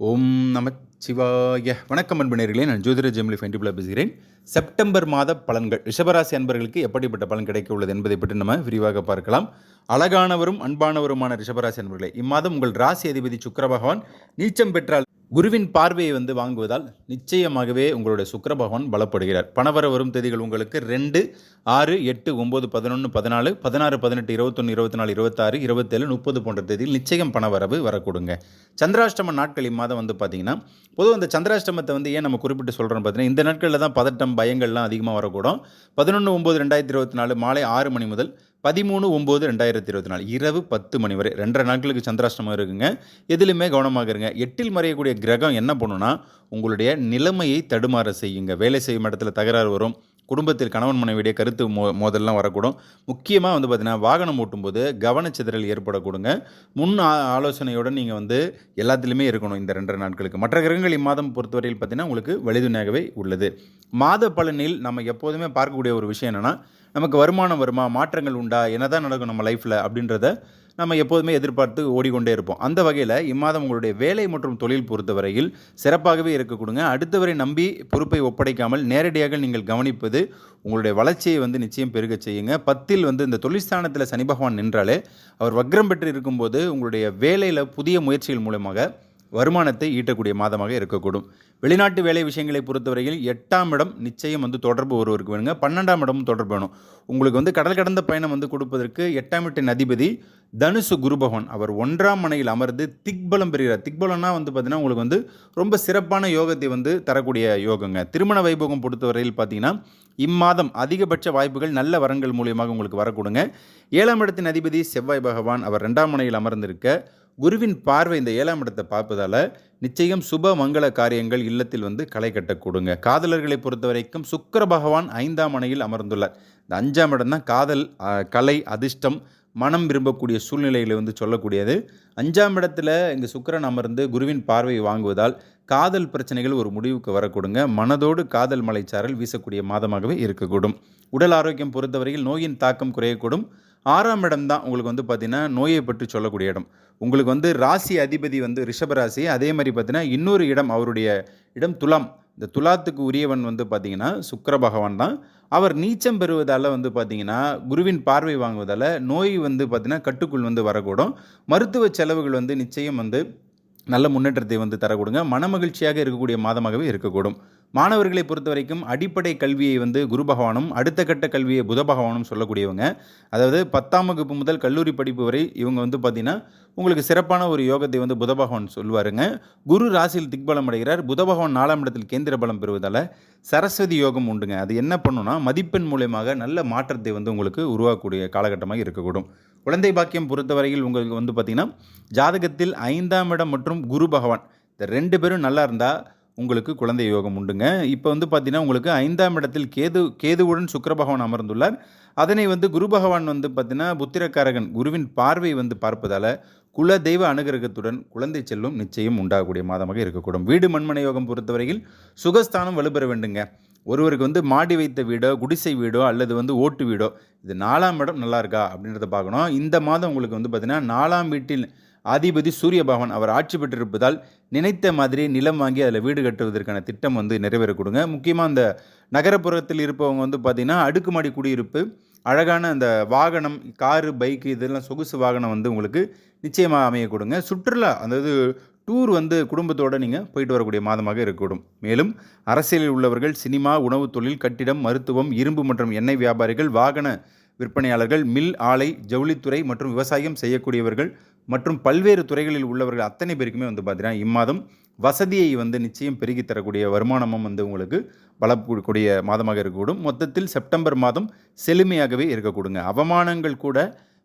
ஓம் நம சிவாய வணக்கம் அன்பனர்களே நான் ஜோதிர ஜெமிலி ஃபென்டிபிளா பேசுகிறேன். செப்டம்பர் மாத பலன்கள் ரிஷபராசி அன்பர்களுக்கு எப்படிப்பட்ட பலன் கிடைக்க உள்ளது என்பதை பற்றி நம்ம விரிவாக பார்க்கலாம். அழகானவரும் அன்பானவருமான ரிஷபராசி அன்பர்களே இம்மாதம் உங்கள் ராசி அதிபதி சுக்கர பகவான் நீச்சம் பெற்றால் குருவின் பார்வையை வந்து வாங்குவதால் நிச்சயமாகவே உங்களுடைய சுக்கர பகவான் பலப்படுகிறார். பணவர வரும் தேதிகள் உங்களுக்கு ரெண்டு ஆறு எட்டு ஒம்பது பதினொன்று பதினாலு பதினாறு பதினெட்டு இருபத்தொன்று இருபத்தி நாலு இருபத்தாறு இருபத்தேழு முப்பது போன்ற தேதியில் நிச்சயம் பணவரவு வரக்கூடுங்க. சந்திராஷ்டம நாட்கள் இம்மாதம் வந்து பார்த்தீங்கன்னா பொதுவாக அந்த சந்திராஷ்டமத்தை வந்து ஏன் நம்ம குறிப்பிட்டு சொல்கிறோம் பார்த்தீங்கன்னா இந்த நாட்களில் தான் பதட்டம் பயங்கள்லாம் அதிகமாக வரக்கூடும். பதினொன்று ஒம்பது ரெண்டாயிரத்தி இருபத்தி நாலு மாலை ஆறு மணி முதல் பதிமூணு ஒம்பது ரெண்டாயிரத்தி இருபத்தி நாலு இரவு பத்து மணி வரை ரெண்டரை நாட்களுக்கு சந்திராஷ்டமம் இருக்குங்க. எதிலுமே கவனமாக இருங்க. எட்டில் மறையக்கூடிய கிரகம் என்ன பண்ணுன்னா உங்களுடைய நிலைமையை தடுமாற செய்யுங்க. வேலை செய்யும் இடத்துல தகராறு வரும். குடும்பத்தில் கணவன் மனைவியுடைய கருத்து மோ மோதல்லாம் வரக்கூடும். முக்கியமாக வந்து பார்த்திங்கன்னா வாகனம் ஓட்டும்போது கவனச்சிதறல் ஏற்படக்கூடுங்க. முன் ஆலோசனையுடன் நீங்கள் வந்து எல்லாத்துலேயுமே இருக்கணும் இந்த ரெண்டரை நாட்களுக்கு. மற்ற கிரகங்கள் இம்மாதம் பொறுத்தவரையில் பார்த்தீங்கன்னா உங்களுக்கு வலிதுணையாகவே உள்ளது. மாத பலனில் நம்ம எப்போதுமே பார்க்கக்கூடிய ஒரு விஷயம் என்னென்னா நமக்கு வருமானம் வருமா? மாற்றங்கள் உண்டா? என்னதான் நடக்கும் நம்ம லைஃப்பில் அப்படின்றத நம்ம எப்போதுமே எதிர்பார்த்து ஓடிக்கொண்டே இருப்போம். அந்த வகையில் இம்மாதம் உங்களுடைய வேலை மற்றும் தொழில் பொறுத்தவரையில் சிறப்பாகவே இருக்க கொடுங்க. அடுத்தவரை நம்பி பொறுப்பை ஒப்படைக்காமல் நேரடியாக நீங்கள் கவனிப்பது உங்களுடைய வளர்ச்சியை வந்து நிச்சயம் பெருகச் செய்யுங்க. பத்தில் வந்து இந்த தொழிற்ஸ்தானத்தில் சனி பகவான் நின்றாலே அவர் வக்ரம் பெற்று இருக்கும்போது உங்களுடைய வேலையில் புதிய முயற்சிகள் மூலமாக வருமானத்தை ஈட்டக்கூடிய மாதமாக இருக்கக்கூடும். வெளிநாட்டு வேலை விஷயங்களை பொறுத்தவரையில் எட்டாம் இடம் நிச்சயம் வந்து தொடர்பு ஒருவருக்கு வேணுங்க. பன்னெண்டாம் இடமும் தொடர்பு வேணும். உங்களுக்கு வந்து கடல் கடந்த பயணம் வந்து கொடுப்பதற்கு எட்டாம் எட்டின் அதிபதி தனுசு குரு பகவான். அவர் ஒன்றாம் மனையில் அமர்ந்து திக்பலம் பெறுகிறார். திக்பலம்னா வந்து பார்த்தீங்கன்னா உங்களுக்கு வந்து ரொம்ப சிறப்பான யோகத்தை வந்து தரக்கூடிய யோகங்க. திருமண வைபோகம் பொறுத்தவரையில் பார்த்தீங்கன்னா இம்மாதம் அதிகபட்ச வாய்ப்புகள் நல்ல வரங்கள் மூலியமாக உங்களுக்கு வரக்கூடுங்க. ஏழாம் இடத்தின் அதிபதி செவ்வாய் பகவான். அவர் ரெண்டாம் மனையில் அமர்ந்திருக்க குருவின் பார்வை இந்த ஏழாம் இடத்தை பார்ப்பதால் நிச்சயம் சுப மங்கள காரியங்கள் இல்லத்தில் வந்து களை கட்டக்கூடுங்க. காதலர்களை பொறுத்த வரைக்கும் சுக்கர பகவான் ஐந்தாம் அணையில் அமர்ந்துள்ளார். இந்த அஞ்சாம் இடம் தான் காதல் கலை அதிர்ஷ்டம் மனம் விரும்பக்கூடிய சூழ்நிலைகளை வந்து சொல்லக்கூடியது. அஞ்சாம் இடத்துல இங்கே சுக்கிரன் அமர்ந்து குருவின் பார்வை வாங்குவதால் காதல் பிரச்சனைகள் ஒரு முடிவுக்கு வரக்கூடுங்க. மனதோடு காதல் மலைச்சாரல் வீசக்கூடிய மாதமாகவே இருக்கக்கூடும். உடல் ஆரோக்கியம் பொறுத்தவரையில் நோயின் தாக்கம் குறையக்கூடும். ஆறாம் இடம் தான் உங்களுக்கு வந்து பார்த்திங்கன்னா நோயை பற்றி சொல்லக்கூடிய இடம். உங்களுக்கு வந்து ராசி அதிபதி வந்து ரிஷபராசி அதே மாதிரி பார்த்தீங்கன்னா இன்னொரு இடம் அவருடைய இடம் துலாம். இந்த துலாத்துக்கு உரியவன் வந்து பார்த்திங்கன்னா சுக்கர பகவான் தான். அவர் நீச்சம் பெறுவதால் வந்து பார்த்திங்கன்னா குருவின் பார்வை வாங்குவதால் நோய் வந்து பார்த்திங்கன்னா கட்டுக்குள் வந்து வரக்கூடும். மருத்துவ செலவுகள் வந்து நிச்சயம் வந்து நல்ல முன்னேற்றத்தை வந்து தரக்கூடுங்க. மனமகிழ்ச்சியாக இருக்கக்கூடிய மாதமாகவே இருக்கக்கூடும். மாணவர்களை பொறுத்த வரைக்கும் அடிப்படை கல்வியை வந்து குரு பகவானும் அடுத்த கட்ட கல்வியை புத பகவானும் சொல்லக்கூடியவங்க. அதாவது பத்தாம் வகுப்பு முதல் கல்லூரி படிப்பு வரை இவங்க வந்து பார்த்திங்கன்னா உங்களுக்கு சிறப்பான ஒரு யோகத்தை வந்து புத பகவான் சொல்வாருங்க. குரு ராசியில் திக்பலம் அடைகிறார். புத பகவான் நாலாம் இடத்தில் கேந்திர பலம் பெறுவதால் சரஸ்வதி யோகம் உண்டுங்க. அது என்ன பண்ணுன்னா மதிப்பெண் மூலயமாக நல்ல மாற்றத்தை வந்து உங்களுக்கு உருவாக்கக்கூடிய காலகட்டமாக இருக்கக்கூடும். குழந்தை பாக்கியம் பொறுத்தவரையில் உங்களுக்கு வந்து பார்த்திங்கன்னா ஜாதகத்தில் ஐந்தாம் இடம் மற்றும் குரு பகவான் இந்த ரெண்டு பேரும் நல்லா இருந்தால் உங்களுக்கு குழந்தை யோகம் உண்டுங்க. இப்போ வந்து பார்த்தீங்கன்னா உங்களுக்கு ஐந்தாம் இடத்தில் கேது கேதுவுடன் சுக்கர பகவான் அமர்ந்துள்ளார். அதனை வந்து குரு பகவான் வந்து பார்த்தீங்கன்னா புத்திரக்காரகன் குருவின் பார்வை வந்து பார்ப்பதால் குல தெய்வ அனுகிரகத்துடன் குழந்தை செல்லும் நிச்சயம் உண்டாகக்கூடிய மாதமாக இருக்கக்கூடும். வீடு மண்மனை யோகம் பொறுத்தவரையில் சுகஸ்தானம் வலுப்பெற வேண்டுங்க. ஒருவருக்கு வந்து மாடி வைத்த வீடோ குடிசை வீடோ அல்லது வந்து ஓட்டு வீடோ இது நாலாம் இடம் நல்லா இருக்கா அப்படின்றத பார்க்கணும். இந்த மாதம் உங்களுக்கு வந்து பார்த்திங்கன்னா நாலாம் வீட்டில் அதிபதி சூரிய பகவான் அவர் ஆட்சி பெற்றிருப்பதால் நினைத்த மாதிரி நிலம் வாங்கி அதில் வீடு கட்டுவதற்கான திட்டம் வந்து நிறைவேற கொடுங்க. முக்கியமாக அந்த நகரப்புறத்தில் இருப்பவங்க வந்து பார்த்திங்கன்னா அடுக்குமாடி குடியிருப்பு அழகான அந்த வாகனம் காரு பைக்கு இதெல்லாம் சொகுசு வாகனம் வந்து உங்களுக்கு நிச்சயமாக அமைய கொடுங்க. சுற்றுலா அதாவது டூர் வந்து குடும்பத்தோடு நீங்கள் போயிட்டு வரக்கூடிய மாதமாக இருக்கக்கூடும். மேலும் அரசியலில் உள்ளவர்கள் சினிமா உணவு தொழில் கட்டிடம் மருத்துவம் இரும்பு மற்றும் எண்ணெய் வியாபாரிகள் வாகன விற்பனையாளர்கள் மில் ஆலை ஜவுளித்துறை மற்றும் விவசாயம் செய்யக்கூடியவர்கள் மற்றும் பல்வேறு துறைகளில் உள்ளவர்கள் அத்தனை பேருக்குமே வந்து பார்த்தீங்கன்னா இம்மாதம் வசதியை வந்து நிச்சயம் பெருகி தரக்கூடிய வருமானமும் வந்து உங்களுக்கு வளரக்கூடிய மாதமாக இருக்கக்கூடும். மொத்தத்தில் செப்டம்பர் மாதம் செழுமையாகவே இருக்கக்கூடுங்க. அவமானங்கள் கூட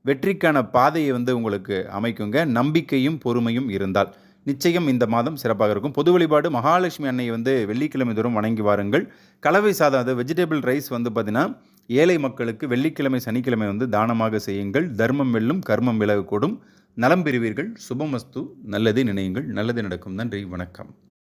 வெற்றிக்கான பாதையை வந்து உங்களுக்கு அமைக்குங்க. நம்பிக்கையும் பொறுமையும் இருந்தால் நிச்சயம் இந்த மாதம் சிறப்பாக இருக்கும். பொது வழிபாடு மகாலட்சுமி அன்னையை வந்து வெள்ளிக்கிழமை தோறும் வணங்கி வாருங்கள். கலவை சாதம் அது வெஜிடபிள் ரைஸ் வந்து பார்த்திங்கன்னா ஏழை மக்களுக்கு வெள்ளிக்கிழமை சனிக்கிழமை வந்து தானமாக செய்யுங்கள். தர்மம் வெல்லும் கர்மம் விலகக்கூடும். நலம் பெறுவீர்கள். சுபமஸ்து. நல்லதே நினையுங்கள். நல்லது நடக்கும். நன்றி. வணக்கம்.